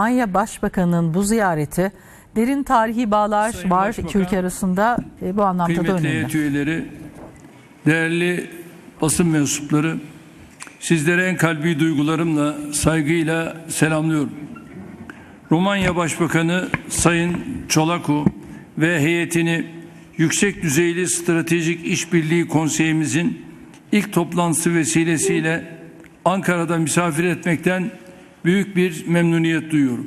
Almanya Başbakanı'nın bu ziyareti derin tarihi bağlar Sayın var Başbakan, iki ülke arasında e, bu anlamda da Kıymetli önemli. heyet üyeleri, değerli basın mensupları, sizlere en kalbi duygularımla, saygıyla selamlıyorum. Romanya Başbakanı Sayın Çolaku ve heyetini Yüksek Düzeyli Stratejik İşbirliği Konseyimizin ilk toplantısı vesilesiyle Ankara'da misafir etmekten büyük bir memnuniyet duyuyorum.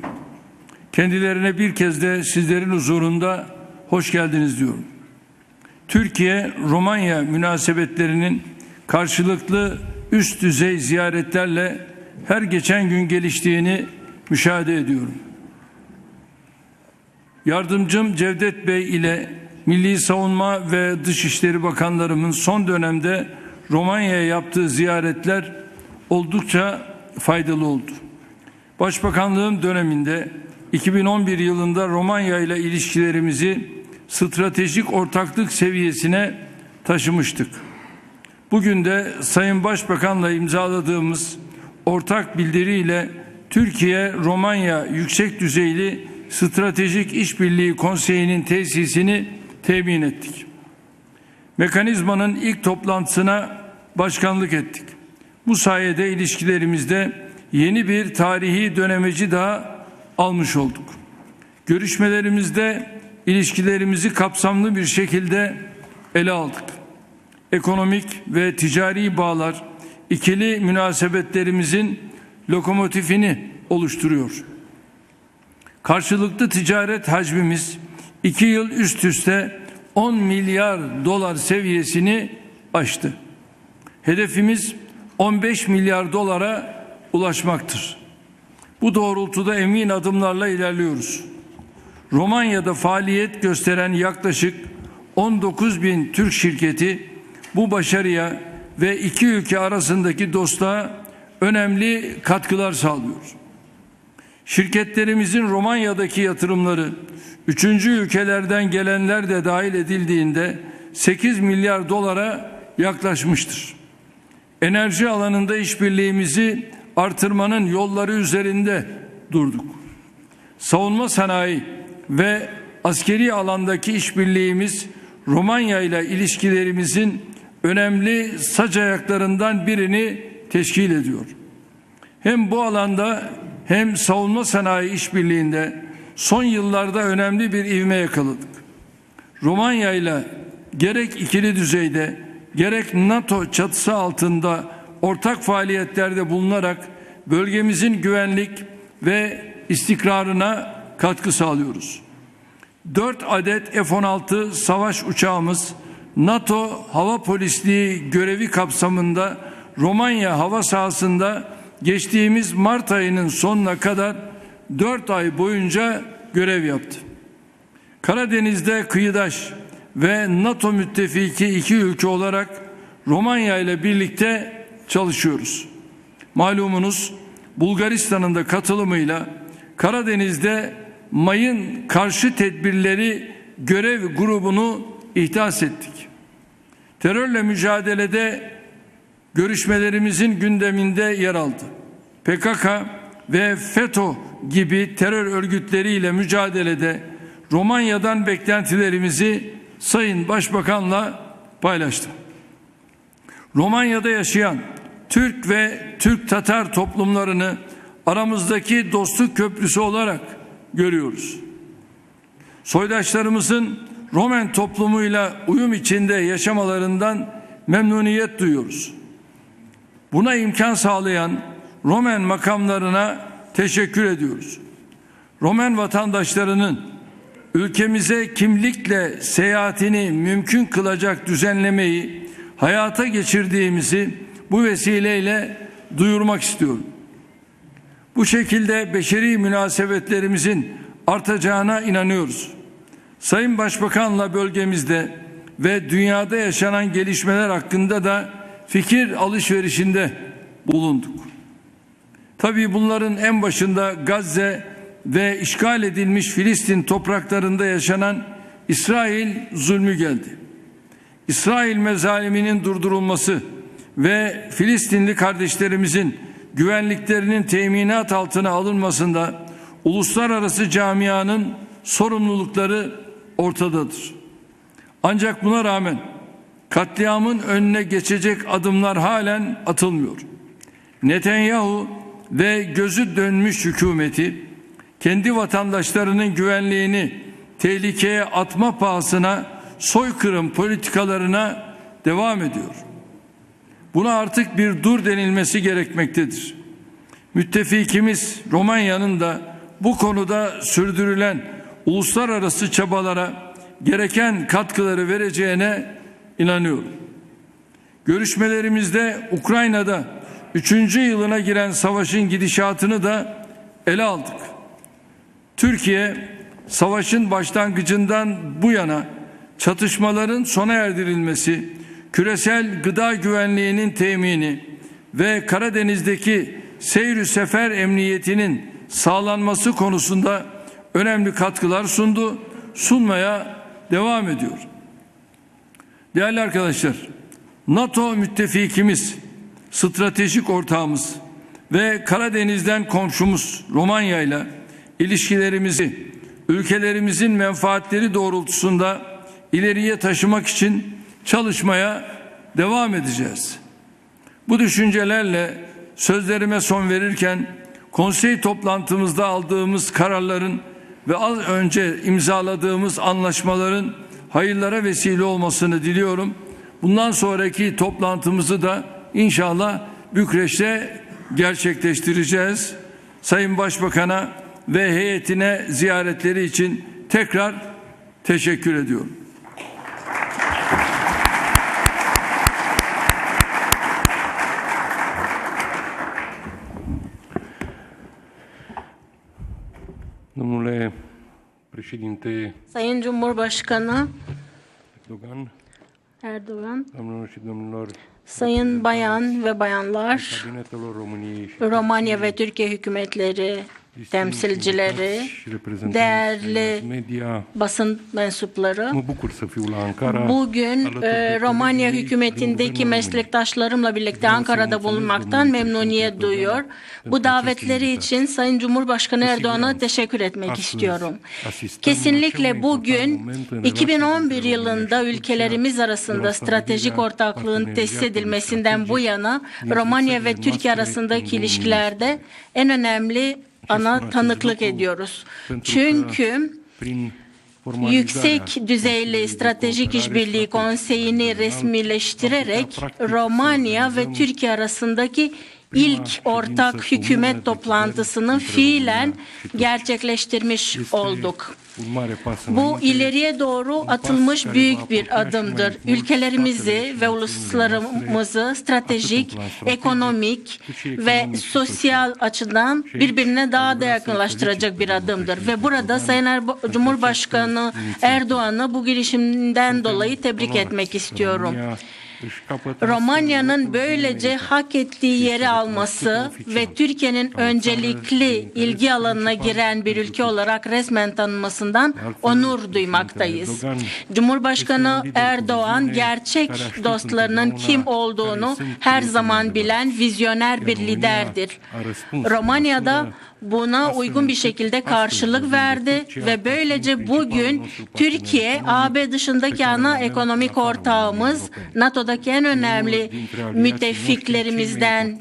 Kendilerine bir kez de sizlerin huzurunda hoş geldiniz diyorum. Türkiye-Romanya münasebetlerinin karşılıklı üst düzey ziyaretlerle her geçen gün geliştiğini müşahede ediyorum. Yardımcım Cevdet Bey ile Milli Savunma ve Dışişleri Bakanlarımın son dönemde Romanya'ya yaptığı ziyaretler oldukça faydalı oldu. Başbakanlığım döneminde 2011 yılında Romanya ile ilişkilerimizi stratejik ortaklık seviyesine taşımıştık. Bugün de Sayın Başbakan'la imzaladığımız ortak bildiriyle Türkiye Romanya Yüksek Düzeyli Stratejik İşbirliği Konseyi'nin tesisini temin ettik. Mekanizmanın ilk toplantısına başkanlık ettik. Bu sayede ilişkilerimizde yeni bir tarihi dönemeci daha almış olduk. Görüşmelerimizde ilişkilerimizi kapsamlı bir şekilde ele aldık. Ekonomik ve ticari bağlar ikili münasebetlerimizin lokomotifini oluşturuyor. Karşılıklı ticaret hacmimiz iki yıl üst üste 10 milyar dolar seviyesini aştı. Hedefimiz 15 milyar dolara ulaşmaktır. Bu doğrultuda emin adımlarla ilerliyoruz. Romanya'da faaliyet gösteren yaklaşık 19 bin Türk şirketi bu başarıya ve iki ülke arasındaki dostluğa önemli katkılar sağlıyor. Şirketlerimizin Romanya'daki yatırımları üçüncü ülkelerden gelenler de dahil edildiğinde 8 milyar dolara yaklaşmıştır. Enerji alanında işbirliğimizi artırmanın yolları üzerinde durduk. Savunma sanayi ve askeri alandaki işbirliğimiz Romanya ile ilişkilerimizin önemli sac ayaklarından birini teşkil ediyor. Hem bu alanda hem savunma sanayi işbirliğinde son yıllarda önemli bir ivme yakaladık. Romanya ile gerek ikili düzeyde gerek NATO çatısı altında ortak faaliyetlerde bulunarak bölgemizin güvenlik ve istikrarına katkı sağlıyoruz. 4 adet F-16 savaş uçağımız NATO hava polisliği görevi kapsamında Romanya hava sahasında geçtiğimiz Mart ayının sonuna kadar 4 ay boyunca görev yaptı. Karadeniz'de kıyıdaş ve NATO müttefiki iki ülke olarak Romanya ile birlikte çalışıyoruz. Malumunuz Bulgaristan'ın da katılımıyla Karadeniz'de mayın karşı tedbirleri görev grubunu ihdas ettik. Terörle mücadelede görüşmelerimizin gündeminde yer aldı. PKK ve FETÖ gibi terör örgütleriyle mücadelede Romanya'dan beklentilerimizi Sayın Başbakan'la paylaştım. Romanya'da yaşayan Türk ve Türk Tatar toplumlarını aramızdaki dostluk köprüsü olarak görüyoruz. Soydaşlarımızın Romen toplumuyla uyum içinde yaşamalarından memnuniyet duyuyoruz. Buna imkan sağlayan Romen makamlarına teşekkür ediyoruz. Romen vatandaşlarının ülkemize kimlikle seyahatini mümkün kılacak düzenlemeyi hayata geçirdiğimizi bu vesileyle duyurmak istiyorum. Bu şekilde beşeri münasebetlerimizin artacağına inanıyoruz. Sayın Başbakan'la bölgemizde ve dünyada yaşanan gelişmeler hakkında da fikir alışverişinde bulunduk. Tabii bunların en başında Gazze ve işgal edilmiş Filistin topraklarında yaşanan İsrail zulmü geldi. İsrail mezaliminin durdurulması ve Filistinli kardeşlerimizin güvenliklerinin teminat altına alınmasında uluslararası camianın sorumlulukları ortadadır. Ancak buna rağmen katliamın önüne geçecek adımlar halen atılmıyor. Netanyahu ve gözü dönmüş hükümeti kendi vatandaşlarının güvenliğini tehlikeye atma pahasına soykırım politikalarına devam ediyor. Buna artık bir dur denilmesi gerekmektedir. Müttefikimiz Romanya'nın da bu konuda sürdürülen uluslararası çabalara gereken katkıları vereceğine inanıyorum. Görüşmelerimizde Ukrayna'da 3. yılına giren savaşın gidişatını da ele aldık. Türkiye savaşın başlangıcından bu yana çatışmaların sona erdirilmesi, küresel gıda güvenliğinin temini ve Karadeniz'deki seyir sefer emniyetinin sağlanması konusunda önemli katkılar sundu, sunmaya devam ediyor. Değerli arkadaşlar, NATO müttefikimiz, stratejik ortağımız ve Karadeniz'den komşumuz Romanya ile ilişkilerimizi ülkelerimizin menfaatleri doğrultusunda ileriye taşımak için çalışmaya devam edeceğiz. Bu düşüncelerle sözlerime son verirken konsey toplantımızda aldığımız kararların ve az önce imzaladığımız anlaşmaların hayırlara vesile olmasını diliyorum. Bundan sonraki toplantımızı da inşallah Bükreş'te gerçekleştireceğiz. Sayın Başbakan'a ve heyetine ziyaretleri için tekrar teşekkür ediyorum. Președinte Sayın Cumhurbaşkanı Erdogan, Erdoğan, doamnelor și domnilor, sayın bayan ve bayanlar, Romanya ve Türkiye hükümetleri, temsilcileri, değerli basın mensupları. Bugün e, Romanya hükümetindeki meslektaşlarımla birlikte Ankara'da bulunmaktan memnuniyet duyuyor. Bu davetleri için Sayın Cumhurbaşkanı Cu Erdoğan'a teşekkür etmek istiyorum. Kesinlikle bugün important moment în relațiile 2011 dintre yılında ülkelerimiz arasında stratejik ortaklığın tesis edilmesinden bu yana Romanya ve Türkiye arasındaki ilişkilerde en önemli ana tanıklık ediyoruz. Çünkü Yüksek düzeyli Stratejik İşbirliği Konseyi'ni resmileştirerek Romanya ve Türkiye arasındaki ilk ortak hükümet toplantısını fiilen gerçekleştirmiş olduk. Bu ileriye doğru atılmış büyük bir adımdır. Ülkelerimizi ve uluslarımızı stratejik, ekonomik ve sosyal açıdan Și birbirine daha da yakınlaştıracak bir adımdır. Ve burada Sayın pentru Cumhurbaşkanı. Erdoğan'ı bu girişiminden dolayı tebrik etmek istiyorum. Romanya'nın böylece hak ettiği yeri alması ve Türkiye'nin öncelikli ilgi alanına giren bir ülke olarak resmen tanınmasından onur duymaktayız. Cumhurbaşkanı Erdoğan gerçek dostlarının kim olduğunu her zaman bilen vizyoner bir liderdir. Romanya'da buna uygun bir şekilde karşılık verdi ve böylece bugün Türkiye AB dışındaki ana ekonomik ortağımız NATO'daki en önemli müttefiklerimizden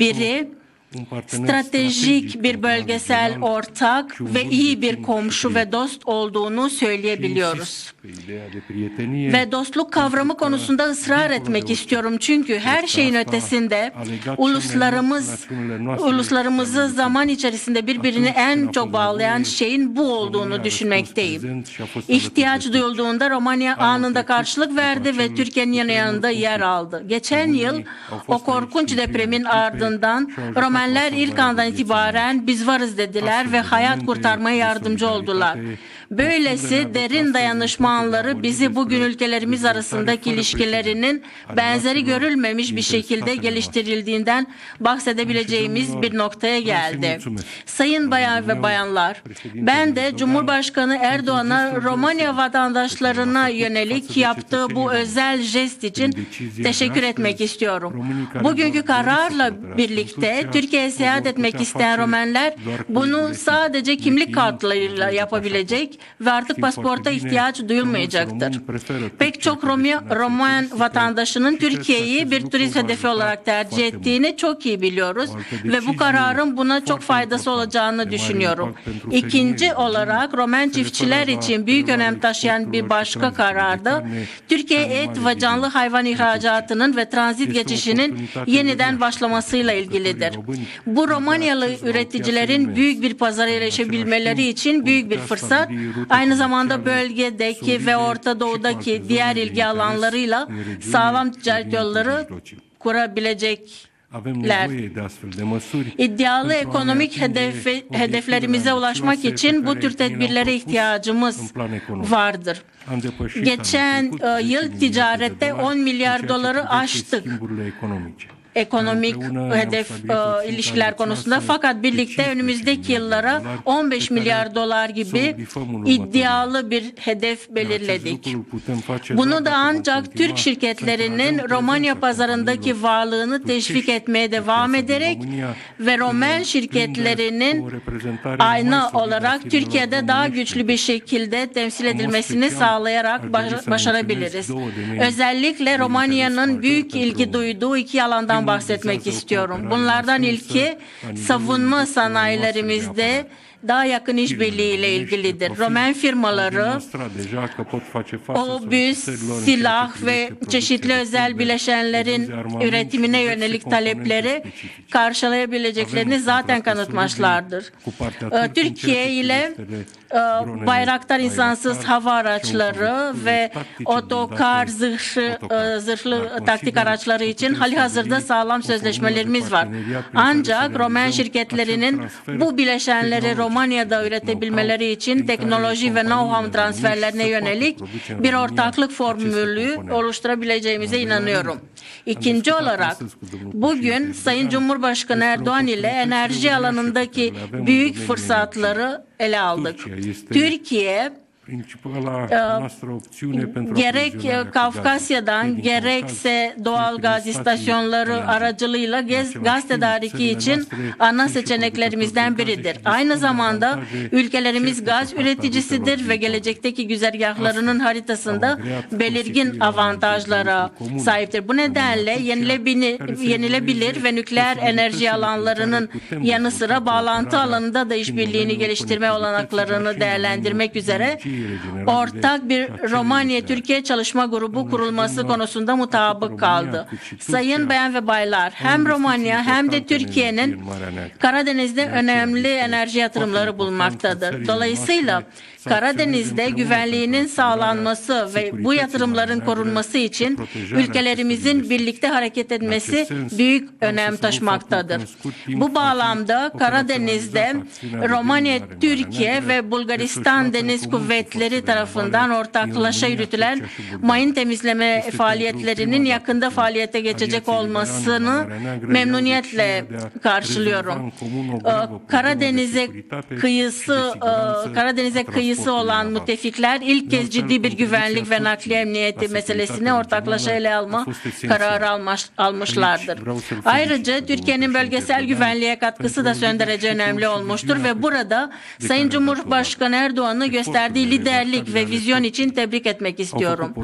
biri stratejik bir bölgesel ortak ve iyi bir komşu ve dost olduğunu söyleyebiliyoruz. Ve dostluk kavramı konusunda ısrar etmek istiyorum çünkü her şeyin ötesinde uluslarımız uluslarımızı zaman içerisinde birbirine en çok bağlayan şeyin bu olduğunu düşünmekteyim. İhtiyaç duyulduğunda Romanya anında karşılık verdi ve Türkiye'nin yanı yanında yer aldı. Geçen yıl o korkunç depremin ardından Romenler ilk andan itibaren biz varız dediler ve hayat kurtarmaya yardımcı oldular. Böylesi derin dayanışma anları bizi bugün ülkelerimiz arasındaki ilişkilerinin benzeri görülmemiş bir şekilde geliştirildiğinden bahsedebileceğimiz bir noktaya geldi. Sayın bayan ve bayanlar, ben de Cumhurbaşkanı Erdoğan'a Romanya vatandaşlarına yönelik yaptığı bu özel jest için teşekkür etmek istiyorum. Bugünkü kararla birlikte Türkiye'ye seyahat etmek isteyen Romenler bunu sadece kimlik kartlarıyla yapabilecek ve artık pasporta ihtiyaç duyulmayacaktır. Pek çok Romya- Roman vatandaşının Türkiye'yi bir turist hedefi olarak tercih ettiğini çok iyi biliyoruz ve bu kararın buna çok faydası olacağını düşünüyorum. İkinci olarak Roman çiftçiler için büyük önem taşıyan bir başka kararda Türkiye et ve canlı hayvan ihracatının ve transit geçişinin yeniden başlamasıyla ilgilidir. Bu Romanyalı üreticilerin büyük bir pazara erişebilmeleri için büyük bir fırsat. Aynı zamanda bölgedeki ve Orta Doğu'daki diğer ilgi alanlarıyla sağlam ticaret yolları kurabilecek ler. İddialı ekonomik obiectivele hedeflerimize ulaşmak için bu tür tedbirlere ihtiyacımız vardır. Geçen e, 10 yıl ticarette dolari 10 milyar doları aştık. Ekonomik hedef e, ilişkiler konusunda. Fakat birlikte 15 önümüzdeki yıllara dolar, 15 pe care milyar dolar gibi iddialı bir hedef belirledik. Bunu da ancak Türk şirketlerinin Romanya pazarındaki varlığını teşvik etmeye devam ederek ve Romen şirketlerinin ayna olarak Türkiye'de daha güçlü bir şekilde temsil edilmesini sağlayarak başarabiliriz. Özellikle Romanya'nın büyük ilgi duyduğu iki alandan bahsetmek istiyorum. Bunlardan ilki savunma sanayilerimizde daha yakın işbirliği ile ilgilidir. Romen firmaları obüs, silah ve çeşitli özel bileşenlerin üretimine yönelik talepleri karşılayabileceklerini zaten kanıtmışlardır. Ee, Türkiye ile e, Bayraktar insansız hava araçları ve otokar zırhlı, e, zırhlı taktik araçları için hali hazırda sağlam sözleşmelerimiz var. Ancak Romen şirketlerinin bu bileşenleri Romanya'da üretebilmeleri için teknoloji ve know-how transferlerine yönelik bir ortaklık formülü oluşturabileceğimize inanıyorum. İkinci olarak bugün Sayın Cumhurbaşkanı Erdoğan ile enerji alanındaki büyük fırsatları ele aldık. Türkiye gerek e, Kafkasya'dan gerekse doğal gaz istasyonları aracılığıyla gaz, gaz tedariki için ana seçeneklerimizden biridir. Aynı zamanda ülkelerimiz gaz üreticisidir ve gelecekteki güzergahlarının haritasında belirgin avantajlara sahiptir. Bu nedenle yenilebilir, yenilebilir ve nükleer enerji alanlarının yanı sıra bağlantı alanında da işbirliğini geliştirme olanaklarını değerlendirmek üzere ortak bir Romanya-Türkiye çalışma grubu kurulması konusunda mutabık kaldı. Sayın bayan ve baylar, hem Romanya hem de Türkiye'nin Karadeniz'de önemli enerji yatırımları bulunmaktadır. Dolayısıyla Karadeniz'de güvenliğinin sağlanması ve bu yatırımların korunması için ülkelerimizin birlikte hareket etmesi büyük önem taşımaktadır. Bu bağlamda Karadeniz'de Romanya, Türkiye ve Bulgaristan Deniz Kuvvetleri tarafından ortaklaşa yürütülen mayın temizleme faaliyetlerinin yakında faaliyete geçecek olmasını memnuniyetle karşılıyorum. Karadeniz'e kıyısı Karadeniz'e kıyısı olan müttefikler ilk kez ciddi bir güvenlik ve nakliye emniyeti meselesini ortaklaşa ele alma kararı almış, almışlardır. Ayrıca Türkiye'nin bölgesel güvenliğe katkısı da son derece önemli olmuştur ve burada Sayın Cumhurbaşkanı Erdoğan'ı gösterdiği liderlik ve vizyon için tebrik etmek istiyorum.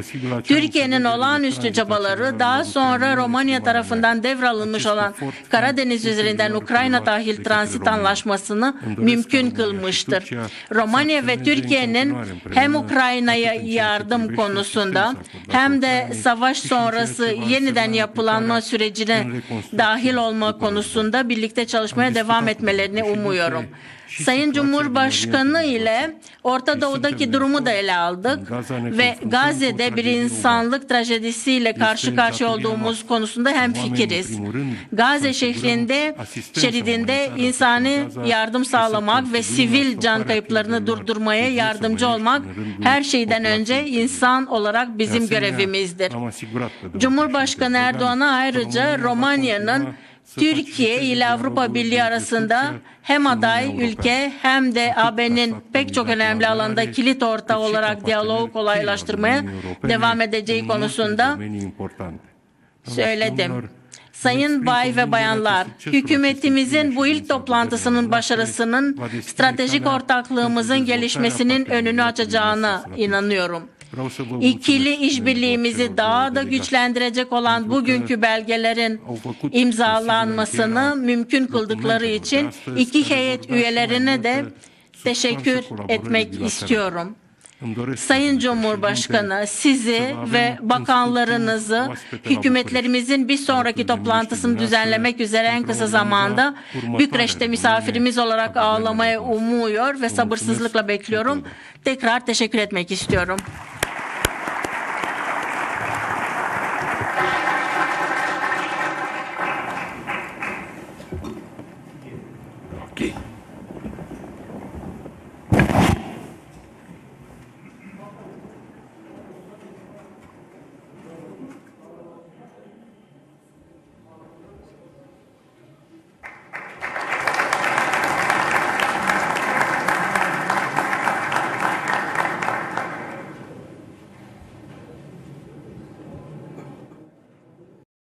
Türkiye'nin olağanüstü çabaları daha sonra Romanya tarafından devralınmış olan Karadeniz üzerinden Ukrayna dahil transit anlaşmasını mümkün kılmıştır. Romanya ve Türkiye'nin hem Ukrayna'ya yardım konusunda hem de savaş sonrası yeniden yapılanma sürecine dahil olma konusunda birlikte çalışmaya devam etmelerini umuyorum. Sayın Cumhurbaşkanı ile Orta Doğu'daki durumu da ele aldık ve Gazze'de bir insanlık trajedisiyle karşı karşıya olduğumuz konusunda hem fikiriz. Gazze şehrinde, şeridinde insani yardım sağlamak ve sivil can kayıplarını durdurmaya yardımcı olmak her şeyden önce insan olarak bizim görevimizdir. Cumhurbaşkanı Erdoğan'a ayrıca Romanya'nın Türkiye ile Avrupa Birliği arasında hem aday ülke hem de AB'nin pek çok önemli alanda kilit ortağı olarak diyaloğu kolaylaştırmaya devam edeceği konusunda söyledim. Sayın bay ve bayanlar, hükümetimizin bu ilk toplantısının başarısının stratejik ortaklığımızın gelişmesinin önünü açacağına inanıyorum. İkili işbirliğimizi daha da güçlendirecek olan bugünkü belgelerin imzalanmasını mümkün kıldıkları için iki heyet üyelerine de teşekkür etmek istiyorum. Sayın Cumhurbaşkanı sizi ve bakanlarınızı hükümetlerimizin bir sonraki toplantısını düzenlemek üzere en kısa zamanda Bükreş'te misafirimiz olarak ağırlamaya umuyor ve sabırsızlıkla bekliyorum. Tekrar teşekkür etmek istiyorum.